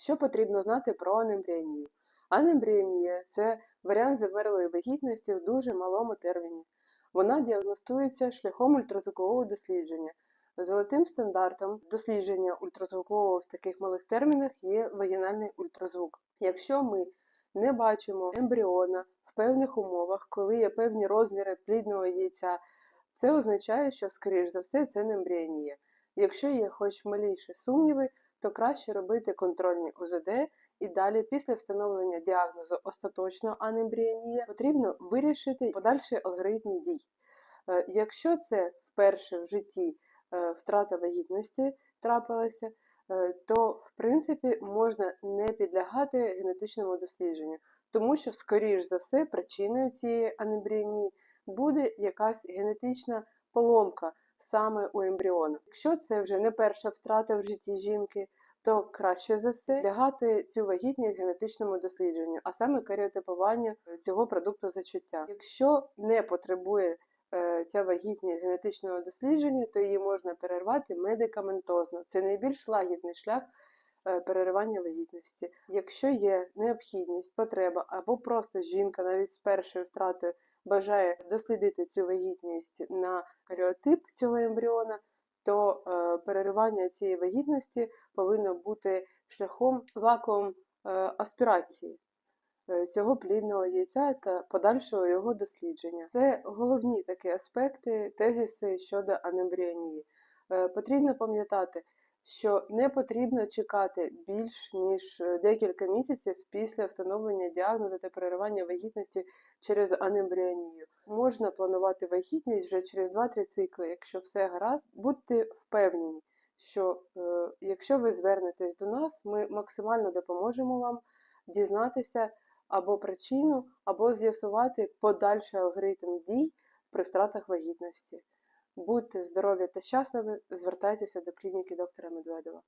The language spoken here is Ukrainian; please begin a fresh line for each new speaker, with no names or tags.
Що потрібно знати про анембріонію? Анембріонія – це варіант замерлої вагітності в дуже малому терміні. Вона діагностується шляхом ультразвукового дослідження. Золотим стандартом дослідження ультразвукового в таких малих термінах є вагінальний ультразвук. Якщо ми не бачимо ембріона в певних умовах, коли є певні розміри плідного яйця, це означає, що, скоріш за все, це не ембріонія. Якщо є хоч маліші сумніви, то краще робити контрольні ОЗД і далі, після встановлення діагнозу остаточно анембріонія, потрібно вирішити подальший алгоритм дій. Е, Якщо це вперше в житті е, втрата вагітності трапилася, е, то в принципі можна не підлягати генетичному дослідженню, тому що, скоріш за все, причиною цієї анембріонії буде якась генетична поломка саме у ембріона. Якщо це вже не перша втрата в житті жінки, то краще за все лягати цю вагітність генетичному дослідженню, а саме каріотипування цього продукту зачаття. Якщо не потребує е, ця вагітність генетичного дослідження, то її можна перервати медикаментозно. Це найбільш лагідний шлях е, переривання вагітності. Якщо є необхідність, потреба або просто жінка навіть з першою втратою бажає дослідити цю вагітність на каріотип цього ембріона, то е, переривання цієї вагітності повинно бути шляхом вакуум е, аспірації е, цього плідного яйця та подальшого його дослідження. Це головні такі аспекти, тезіси щодо анембріонії. Потрібно пам'ятати, що не потрібно чекати більш ніж е, декілька місяців після встановлення діагнозу та переривання вагітності через анембріонію. Можна планувати вагітність вже через 2-3 цикли, якщо все гаразд. Будьте впевнені, що е, якщо ви звернетесь до нас, ми максимально допоможемо вам дізнатися або причину, або з'ясувати подальший алгоритм дій при втратах вагітності. Будьте здорові та щасливі, звертайтеся до клініки доктора Медведова.